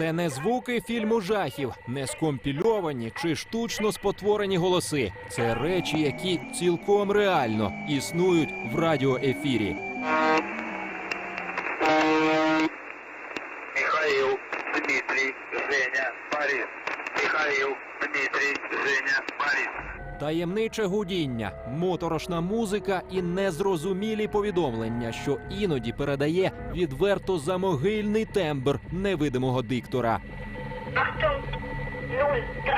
Це не звуки фільму жахів, не скомпільовані чи штучно спотворені голоси. Це речі, які цілком реально існують в радіоефірі. Михаил, Дмитрий, Женя, Борис. Михаил, Дмитрий, Женя, Борис. Таємниче гудіння, моторошна музика і незрозумілі повідомлення, що іноді передає відверто замогильний тембр невидимого диктора. Achtung, 0, 3,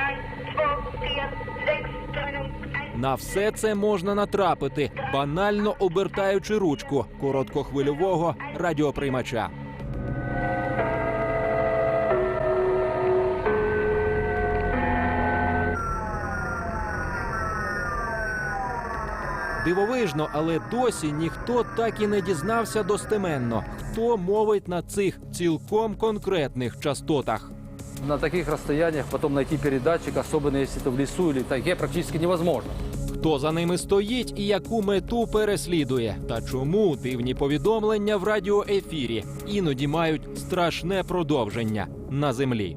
2, 4, 6, Trennung, 1. На все це можна натрапити, банально обертаючи ручку короткохвильового радіоприймача. Дивовижно, але досі ніхто так і не дізнався достеменно, хто мовить на цих цілком конкретних частотах. На таких расстояниях потом найти передатчик, особенно если это в лесу или в тайге, практически невозможно. Хто за ними стоїть і яку мету переслідує, та чому дивні повідомлення в радіоефірі іноді мають страшне продовження на землі.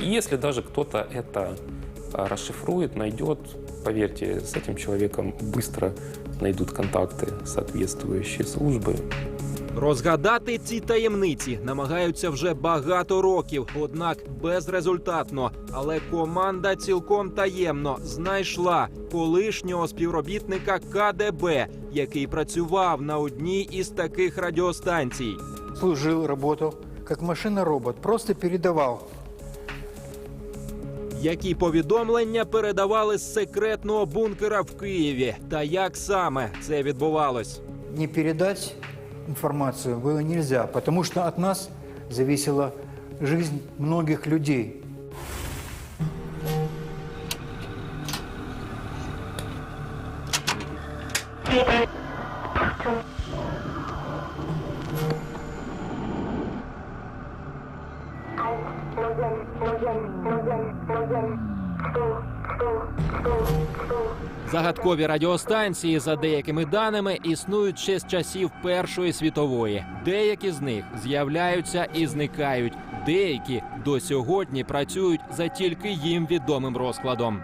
И если даже кто-то это а, расшифрует, найдет, поверьте, с этим человеком быстро найдут контакты соответствующие службы. Розгадати ці таємниці намагаються вже багато років, однак безрезультатно. Але команда цілком таємно знайшла колишнього співробітника КДБ, який працював на одній із таких радіостанцій. служил, работал, как машина-робот, просто передавал. які повідомлення передавали з секретного бункера в Києві, та як саме це відбувалось? Не передати інформацію не нельзя, тому що від нас зависела жизнь многих людей. Загадкові радіостанції, за деякими даними, існують ще з часів Першої світової. Деякі з них з'являються і зникають. Деякі до сьогодні працюють за тільки їм відомим розкладом.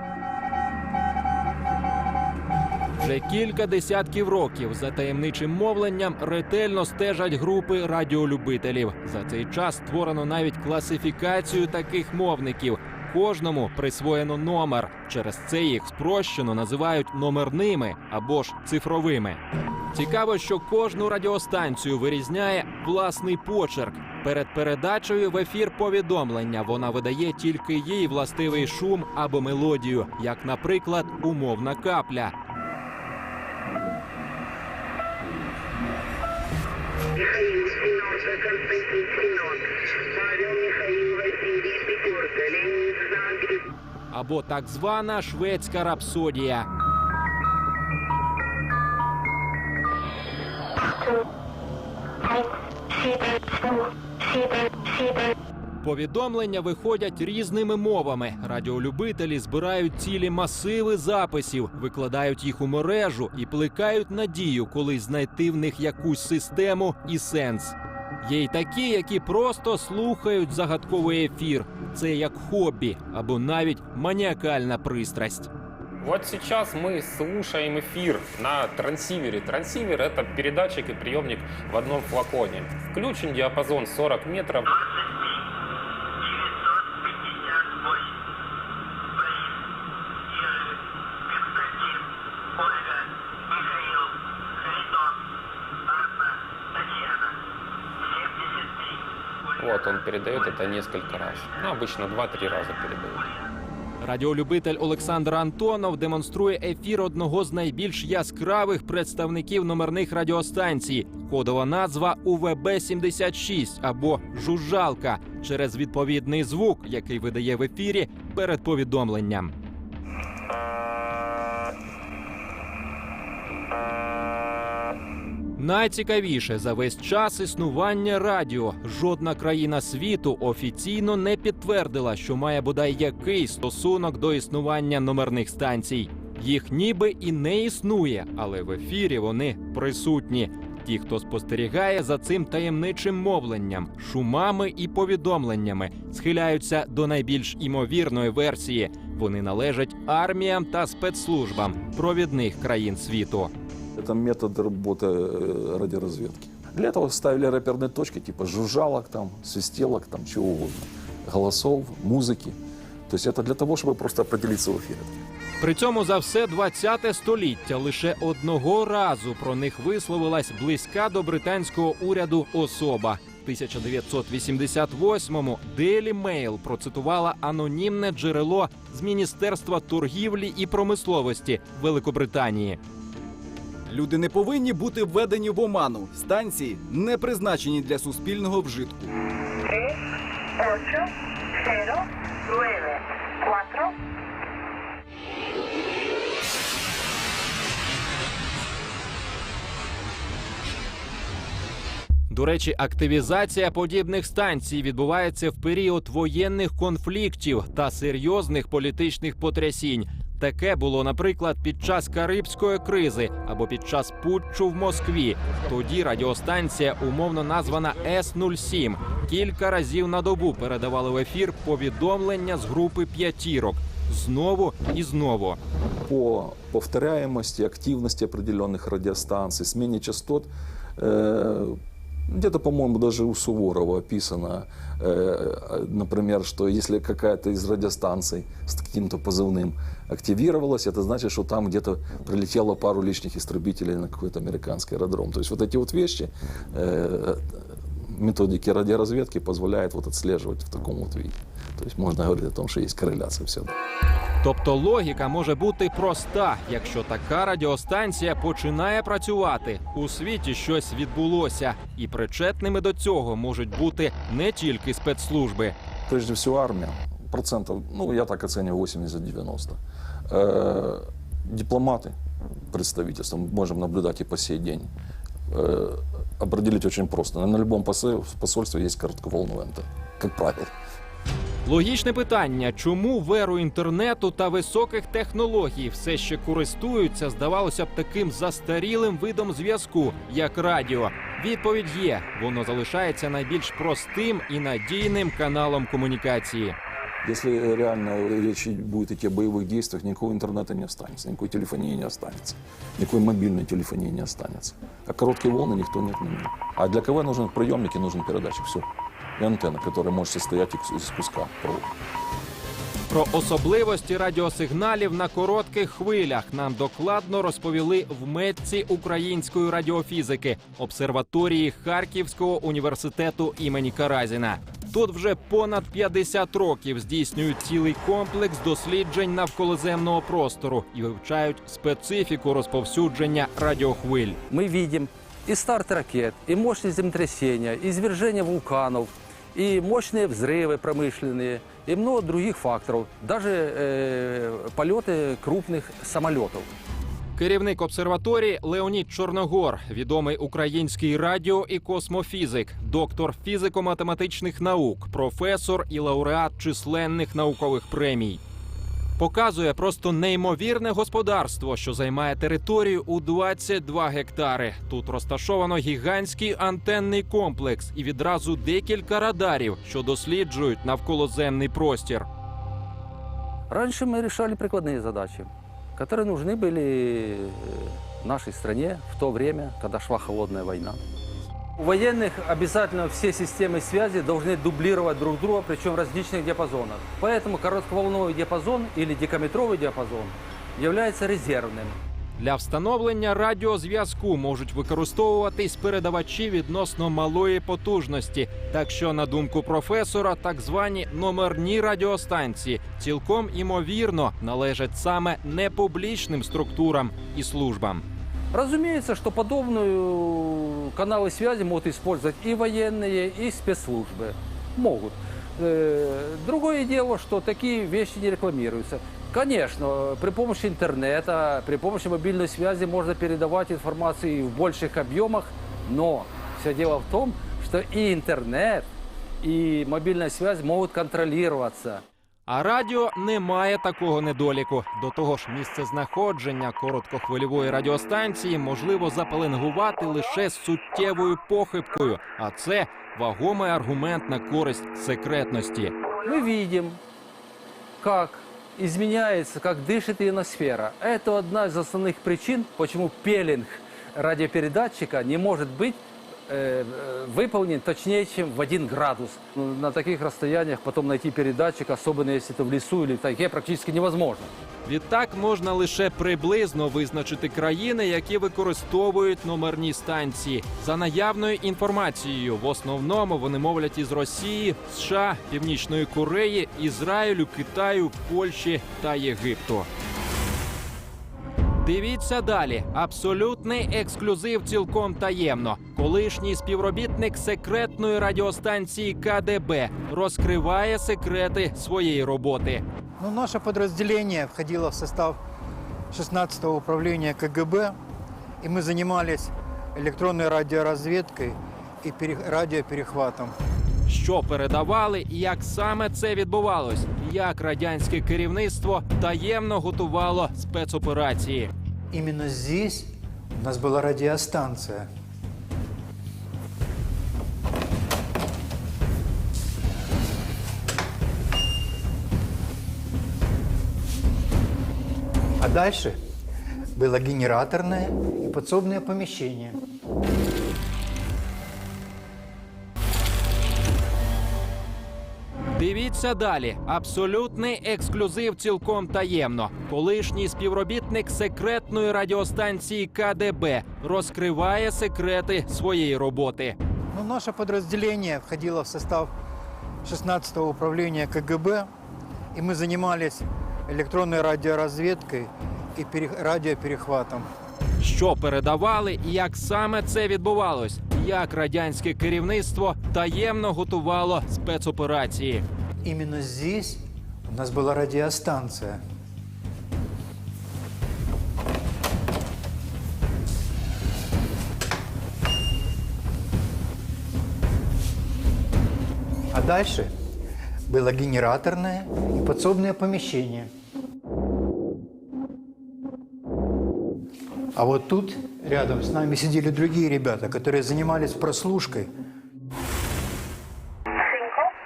Вже кілька десятків років за таємничим мовленням ретельно стежать групи радіолюбителів. За цей час створено навіть класифікацію таких мовників. Кожному присвоєно номер. Через це їх спрощено називають номерними або ж цифровими. Цікаво, що кожну радіостанцію вирізняє власний почерк. Перед передачею в ефір повідомлення вона видає тільки їй властивий шум або мелодію, як, наприклад, умовна капля. Михаил, Спиноza, Константин Семен, Павел або так звана шведська рапсодія. Повідомлення виходять різними мовами. Радіолюбителі збирають цілі масиви записів, викладають їх у мережу і плекають надію, колись знайти в них якусь систему і сенс. Є й такі, які просто слухають загадковий ефір Це як хобі або навіть маніакальна пристрасть. Вот сейчас мы слушаем эфир на трансивере. Трансивер — это передатчик и приемник в одном флаконе. Включен диапазон 40 метров. Вот он передает это несколько раз. Ну, обычно 2-3 раза передает. Радіолюбитель Олександр Антонов демонструє ефір одного з найбільш яскравих представників номерних радіостанцій. Кодова назва УВБ-76 або жужжалка через відповідний звук, який видає в ефірі перед повідомленням. Найцікавіше за весь час існування радіо. Жодна країна світу офіційно не підтвердила, що має бодай якийсь стосунок до існування номерних станцій. Їх ніби і не існує, але в ефірі вони присутні. Ті, хто спостерігає за цим таємничим мовленням, шумами і повідомленнями, схиляються до найбільш імовірної версії. Вони належать арміям та спецслужбам провідних країн світу. Это метод работы э, радиоразведки. Для этого ставили реперные точки, типа жужжалок, там, свистелок, там, чего угодно. Голосов, музыки. То есть это для того, чтобы просто определиться в эфире. При цьому за все 20-те століття лише одного разу про них висловилась близька до британського уряду особа. В 1988-му Daily Mail процитувала анонімне джерело з Міністерства торгівлі і промисловості Великобританії. Люди не повинні бути введені в оману. Станції не призначені для суспільного вжитку. До речі, активізація подібних станцій відбувається в період воєнних конфліктів та серйозних політичних потрясінь. Таке було, наприклад, під час Карибської кризи або під час путчу в Москві. Тоді радіостанція, умовно названа С-07, кілька разів на добу передавали в ефір повідомлення з групи п'ятірок знову і знову. По повторяемости, активности определенных радиостанций, смене частот, э, где-то, по-моему, даже у Суворова описано, э, например, что если какая-то из радиостанций с каким-то позывным активировалась, это значит, что там где-то прилетело пару лишних истребителей на какой-то американский аэродром. То есть вот эти вот вещи, э, методики радиоразведки позволяют вот отслеживать в таком вот виде. То есть можно говорить о том, что есть корреляция всегда. Тобто логіка може бути проста. Якщо така радіостанція починає працювати, у світі щось відбулося, і причетними до цього можуть бути не тільки спецслужби. прежде всего армия, процентов, ну я так оцениваю 80-90. Э, дипломаты, представительства, мы можем наблюдать и по сей день. Э, определить очень просто. На любом посе- посольстве есть коротковолновый МТ, как правило. Логічне питання: чому в еру інтернету та високих технологій все ще користуються, здавалося б, таким застарілим видом зв'язку, як радіо? Відповідь є: воно залишається найбільш простим і надійним каналом комунікації. Если реально речь будет идти о боевых действиях, никакого интернета не останется, никакой телефонии не останется, никакой мобильной телефонии не останется. А короткие волны никто не отменил. А для КВ нужны приемники, нужен передатчик, все. И антенна, которая может состоять из куска провода. Про особливості радіосигналів на коротких хвилях нам докладно розповіли в медці української радіофізики обсерваторії Харківського університету імені Каразіна. Тут вже понад 50 років здійснюють цілий комплекс досліджень навколоземного простору і вивчають специфіку розповсюдження радіохвиль. Мы видим и старт ракет, и мощные землетрясения, и извержения вулканов, и мощные взрывы промышленные, и много других факторов, даже э, полеты крупных самолетов. Керівник обсерваторії Леонід Чорногор, відомий український радіо і космофізик, доктор фізико-математичних наук, професор і лауреат численних наукових премій. Показує просто неймовірне господарство, що займає територію у 22 гектари. Тут розташовано гігантський антенний комплекс і відразу декілька радарів, що досліджують навколоземний простір. Раньше мы решали прикладные задачи, которые нужны были э, нашей стране в то время, когда шла холодная война. У военных обязательно все системы связи должны дублировать друг друга, причем в различных диапазонах. Поэтому коротковолновый диапазон или декаметровый диапазон является резервным. Для встановлення радіозв'язку можуть використовуватись передавачі відносно малої потужності. Так що, на думку професора, так звані номерні радіостанції цілком імовірно належать саме непублічним структурам і службам. Разумеется, что подобную каналы связи могут использовать и военные, и спецслужбы. Могут. Э, Другое дело, что такие вещи не рекламируются. Конечно, при помощи интернета, при помощи мобильной связи можно передавать информацию и в больших объемах, но все дело в том, что и интернет, и мобильная связь могут контролироваться. А радіо не має такого недоліку. До того ж, місце знаходження короткохвильової радіостанції можливо запеленгувати лише з суттєвою похибкою, а це вагомий аргумент на користь секретності. Мы видим, как изменяется, как дышит ионосфера. Это одна из основных причин, почему пелинг радиопередатчика не может быть э, э, выполнен точнее, чем в один градус. Ну, На таких расстояниях потом найти передатчик, особенно если это в лесу или в тайге, практически невозможно. Відтак можна лише приблизно визначити країни, які використовують номерні станції. За наявною інформацією, в основному вони мовлять із Росії, США, Північної Кореї, Ізраїлю, Китаю, Польщі та Єгипту. Дивіться далі. Абсолютний ексклюзив цілком таємно. Колишній співробітник секретної радіостанції КДБ розкриває секрети своєї роботи. Ну, наше подразделение входило в состав 16-го управления КГБ, и мы занимались электронной радиоразведкой и пере- радиоперехватом. Що передавали і як саме це відбувалось, як радянське керівництво таємно готувало спецоперації. Именно здесь у нас была радиостанция. А дальше было генераторное и подсобное помещение. Дивіться далі. Абсолютний ексклюзив цілком таємно. Колишній співробітник секретної радіостанції КДБ розкриває секрети своєї роботи. Ну, наше подразделение входило в состав 16-го управления КГБ, и мы занимались электронной радиоразведкой и пере- радиоперехватом. Що передавали і як саме це відбувалось, як радянське керівництво таємно готувало спецоперації. Именно здесь у нас была радиостанция. А дальше было генераторное и подсобное помещение. А вот тут рядом с нами сидели другие ребята, которые занимались прослушкой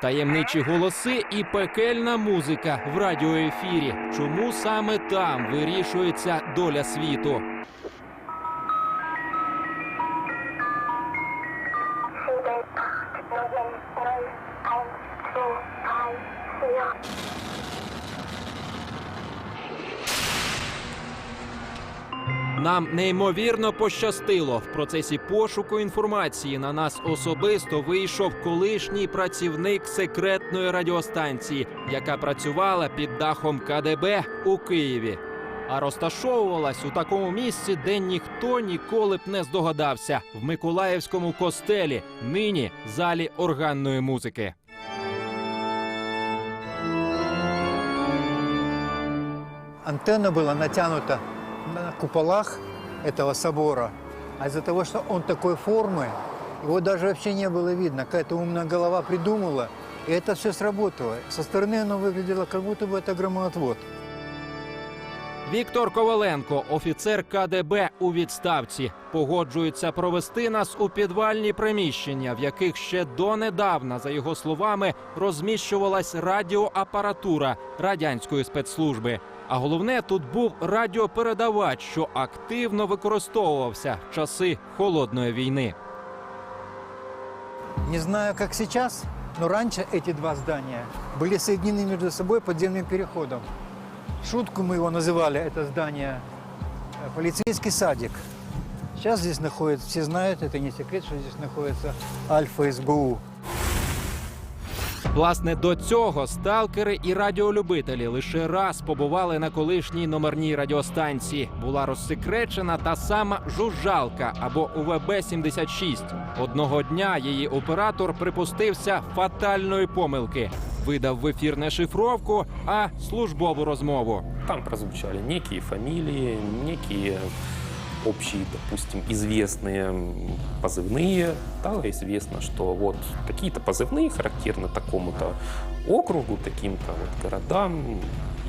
Таємничі голоси і пекельна музика в радіоефірі. Чому саме там вирішується доля світу? Нам неймовірно пощастило. В процесі пошуку інформації на нас особисто вийшов колишній працівник секретної радіостанції, яка працювала під дахом КДБ у Києві. А розташовувалась у такому місці, де ніхто ніколи б не здогадався в Миколаївському костелі, нині залі органної музики. Антенна была натянута на куполах этого собора. А из-за того, что он такой формы, его даже вообще не было видно. Какая-то умная голова придумала, и это все сработало. Со стороны оно выглядело, как будто бы это громоотвод. Віктор Коваленко, офіцер КДБ у відставці, погоджується провести нас у підвальні приміщення, в яких ще донедавна, за його словами, розміщувалась радіоапаратура радянської спецслужби. А головне, тут був радіопередавач, що активно використовувався в часи холодної війни. Не знаю, как сейчас, но раньше эти два здания были соединены между собой подземным переходом. Шутку мы его называли, это здание, э, полицейский садик. Сейчас здесь находится, все знают, это не секрет, что здесь находится Альфа СБУ. Власне, до цього сталкери і радіолюбителі лише раз побували на колишній номерній радіостанції. Була розсекречена та сама жужжалка або УВБ-76. Одного дня її оператор припустився фатальної помилки. Видав в ефір не шифровку, а службову розмову. Там прозвучали некие фамилии, некие общие, допустим, известные м, позывные. Стало известно, что вот такие-то позывные характерны такому-то округу, таким-то вот городам.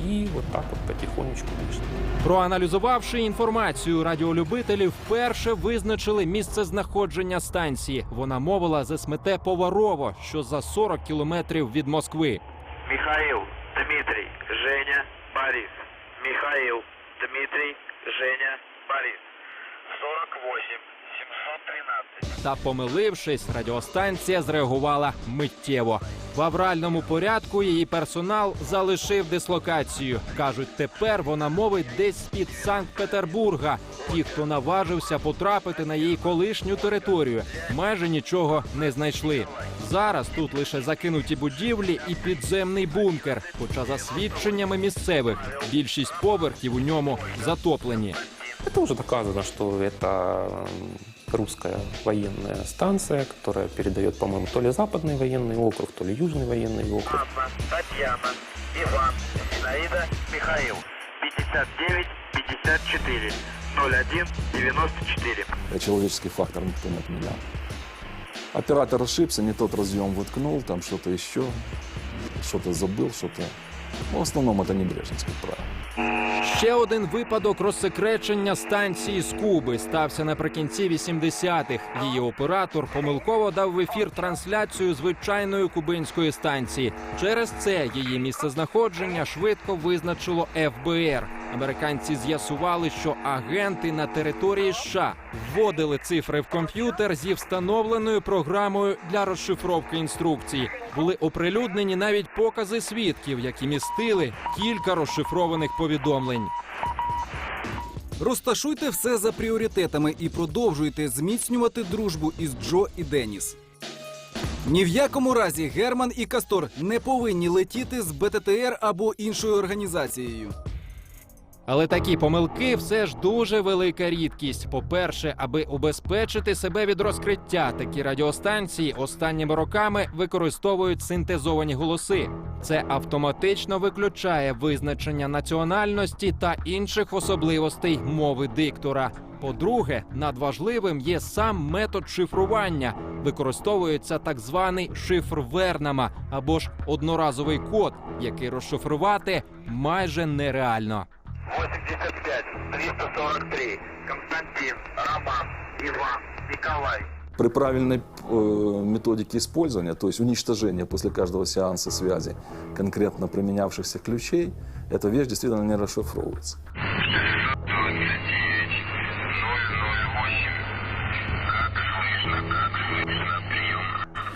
И вот так вот потихонечку вышли. Проаналізувавши інформацію, радіолюбителі вперше визначили місце знаходження станції. Вона мовила з СМТ Поварово, що за 40 кілометрів від Москви. Михаил, Дмитрий, Женя, Та помилившись, радіостанція зреагувала миттєво. В авральному порядку її персонал залишив дислокацію. кажуть, тепер вона мовить десь під Санкт-Петербурга. Ті, хто наважився потрапити на її колишню територію, майже нічого не знайшли. Зараз тут лише закинуті будівлі і підземний бункер. Хоча за свідченнями місцевих більшість поверхів у ньому затоплені. Это уже доказано, что это м, русская военная станция, которая передает, по-моему, то ли западный военный округ, то ли южный военный округ. Анна, Татьяна, Иван, Зинаида, Михаил. 59 54 01 94. Э, Человеческий фактор никто не отменял. Оператор ошибся, не тот разъем воткнул, там что-то еще, что-то забыл, что-то... Ну, в основном это небрежность, как правило. Ще один випадок розсекречення станції з Куби стався наприкінці 80-х. Її оператор помилково дав в ефір трансляцію звичайної кубинської станції. Через це її місцезнаходження швидко визначило ФБР. Американці з'ясували, що агенти на території США вводили цифри в комп'ютер зі встановленою програмою для розшифровки інструкцій. Були оприлюднені навіть покази свідків, які містили кілька розшифрованих повідомлень. Розташуйте все за пріоритетами і продовжуйте зміцнювати дружбу із Джо і Деніс. Ні в якому разі Герман і Кастор не повинні летіти з БТТР або іншою організацією. Але такі помилки все ж дуже велика рідкість. По-перше, аби убезпечити себе від розкриття, такі радіостанції останніми роками використовують синтезовані голоси. Це автоматично виключає визначення національності та інших особливостей мови диктора. По-друге, надважливим є сам метод шифрування. Використовується так званий шифр Вернама або ж одноразовий код, який розшифрувати майже нереально. 85 343. Константин, Роман, Иван, Николай. При правильной э, методике использования, то есть уничтожения после каждого сеанса связи конкретно применявшихся ключей, эта вещь действительно не расшифровывается.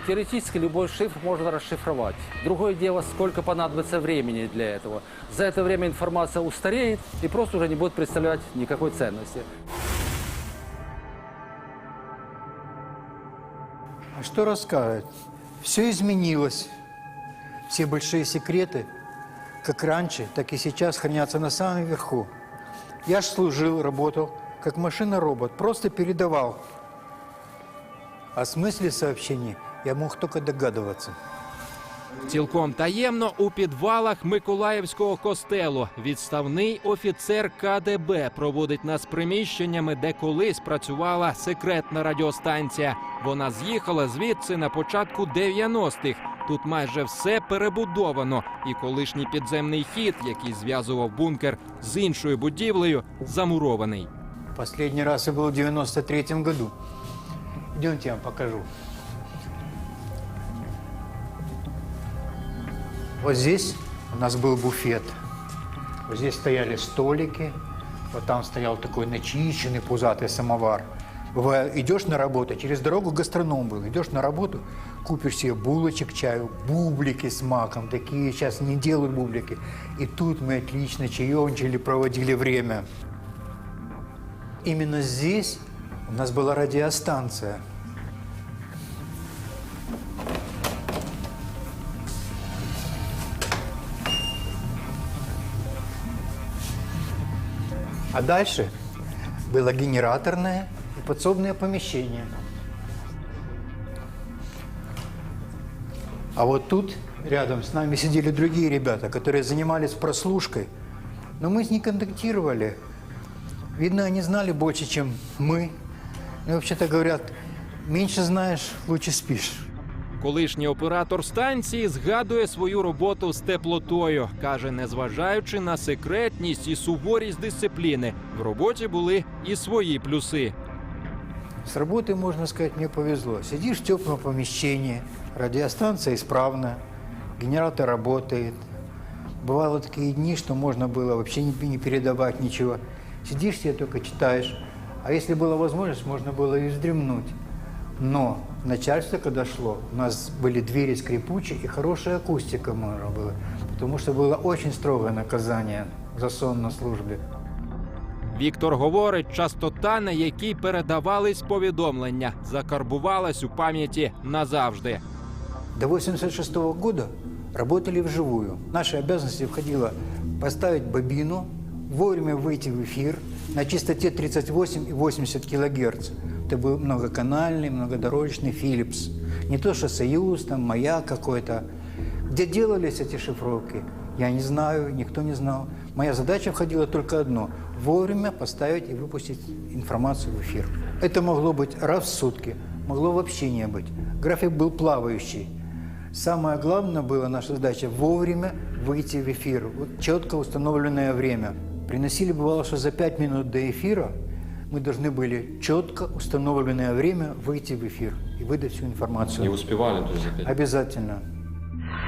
Теоретически любой шифр можно расшифровать. Другое дело, сколько понадобится времени для этого. За это время информация устареет и просто уже не будет представлять никакой ценности. А что рассказывать? Все изменилось. Все большие секреты, как раньше, так и сейчас, хранятся на самом верху. Я ж служил, работал, как машина-робот, просто передавал. О смысле сообщений я мог только догадываться. Цілком таємно у підвалах Миколаївського костелу відставний офіцер КДБ проводить нас приміщеннями, де колись працювала секретна радіостанція. Вона з'їхала звідси на початку 90-х. Тут майже все перебудовано, і колишній підземний хід, який зв'язував бункер з іншою будівлею, замурований. Последний раз я был в 93 году. Идемте, я вам покажу. Вот здесь у нас был буфет. Вот здесь стояли столики. Вот там стоял такой начищенный пузатый самовар. Идешь на работу, через дорогу гастроном был. Идешь на работу, купишь себе булочек, чаю, бублики с маком. Такие сейчас не делают бублики. И тут мы отлично чаевничали, проводили время. Именно здесь у нас была радиостанция. А дальше было генераторное и подсобное помещение. А вот тут рядом с нами сидели другие ребята, которые занимались прослушкой Но мы с ней контактировали. Видно, они знали больше, чем мы. Ну, вообще-то говорят, меньше знаешь, лучше спишь. Колишній оператор станції згадує свою роботу з теплотою. каже, незважаючи на секретність і суворість дисципліни, в роботі були і свої плюси. С работы, можно сказать, мне повезло. Сидишь в теплом помещении, радиостанция исправна, генератор работает. Бывало такие дни, что можно было вообще не, не передавать ничего. Сидишь себе только читаешь. А если была возможность, можно было и вздремнуть. Но начальство, когда шло, у нас были двери скрипучие и хорошая акустика можно было. Потому что было очень строгое наказание за сон на службе. Віктор говорить, частота, на якій передавались повідомлення, закарбувалась у пам'яті назавжди. До 86 года работали вживую. В наши обязанности входило поставить бобину, вовремя выйти в эфир на частоте 38 и 80 килогерц. Это был многоканальный, многодорожный Philips. Не то, что «Союз», там, «Маяк» какой-то. Где делались эти шифровки, я не знаю, никто не знал. Моя задача входила только одно – вовремя поставить и выпустить информацию в эфир. Это могло быть раз в сутки, могло вообще не быть. График был плавающий. Самое главное было наша задача – вовремя выйти в эфир, вот четко установленное время. Приносили, бывало, что за пять минут до эфира мы должны были четко установленное время выйти в эфир и выдать всю информацию. Не успевали то есть, за пять Обязательно.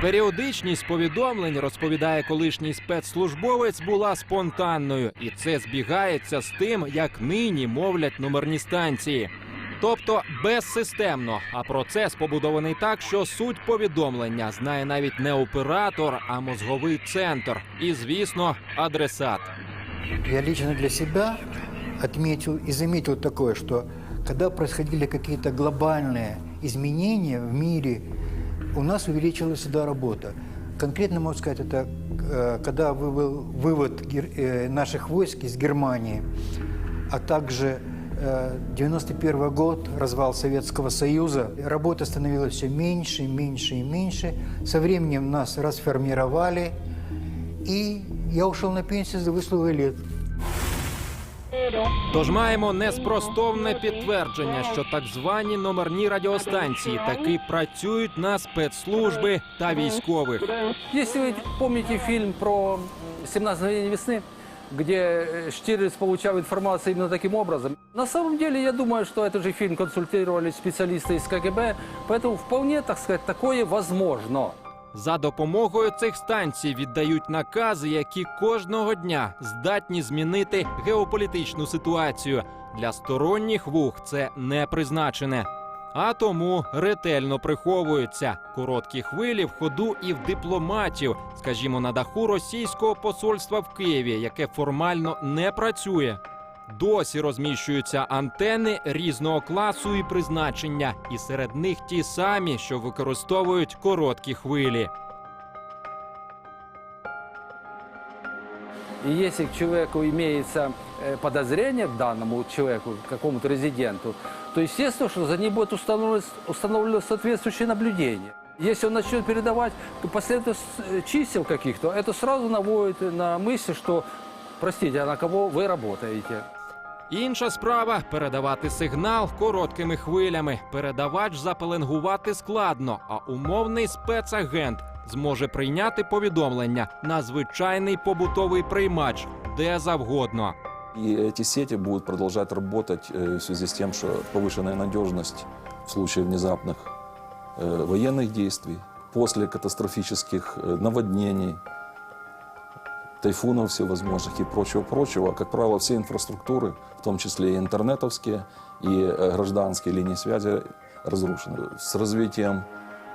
Періодичність повідомлень, розповідає колишній спецслужбовець, була спонтанною, і це збігається з тим, як нині мовлять номерні станції. Тобто безсистемно, а процес побудований так, що суть повідомлення знає навіть не оператор, а мозговий центр, і, звісно, адресат. Я лично для себя отметил и заметил такое, что когда происходили какие-то глобальные изменения в мире, у нас увеличилась всегда работа. Конкретно могу сказать, это э, когда был вывод э, наших войск из Германии, а также э, 91 год, развал Советского Союза, работа становилась все меньше, меньше и меньше. Со временем нас расформировали, и я ушел на пенсию за выслугой лет. Тож маємо неспростовне підтвердження, що так звані номерні радіостанції таки працюють на спецслужби та військових. Если вы помните фильм про 17 мгновений весны, где э, Штирлиц получал информацию именно таким образом, на самом деле я думаю, что этот же фильм консультировали специалисты из КГБ, поэтому вполне, так сказать, такое возможно. За допомогою цих станцій віддають накази, які кожного дня здатні змінити геополітичну ситуацію. Для сторонніх вух це не призначене. А тому ретельно приховуються короткі хвилі в ходу і в дипломатів, скажімо, на даху російського посольства в Києві, яке формально не працює Досі розміщуються антени різного класу і призначення, і серед них ті самі, що використовують короткі хвилі. И если к человеку имеется э, подозрение к данному человеку, к какому-то резиденту, то естественно, что за ним будет установлено, установлено соответствующее наблюдение. Если он начнет передавать последовательность э, чисел каких-то, это сразу наводит на мысль, что, простите, а на кого вы работаете? Інша справа передавати сигнал короткими хвилями. Передавач запеленгувати складно, а умовний спецагент зможе прийняти повідомлення на звичайний побутовий приймач де завгодно. И эти сети будут продолжать работать э, в связи с тем, что повышенная надежность в случае внезапных э, военных действий, после катастрофических э, наводнений, тайфунов всевозможных и прочего-прочего, как правило, все инфраструктуры, в том числе и интернетовские, и э, гражданские линии связи разрушены. С развитием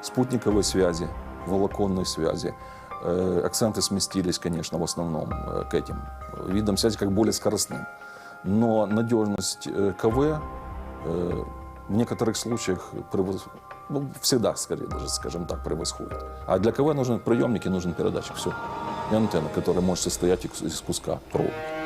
спутниковой связи, волоконной связи, э, акценты сместились, конечно, в основном э, к этим видам связи как более скоростным. Но надежность э, КВ э, в некоторых случаях превос- ну, всегда, скорее, даже, скажем так, превосходит. А для КВ нужны приемники, нужен передатчик. Все. И антенна, которая может состоять из куска провода.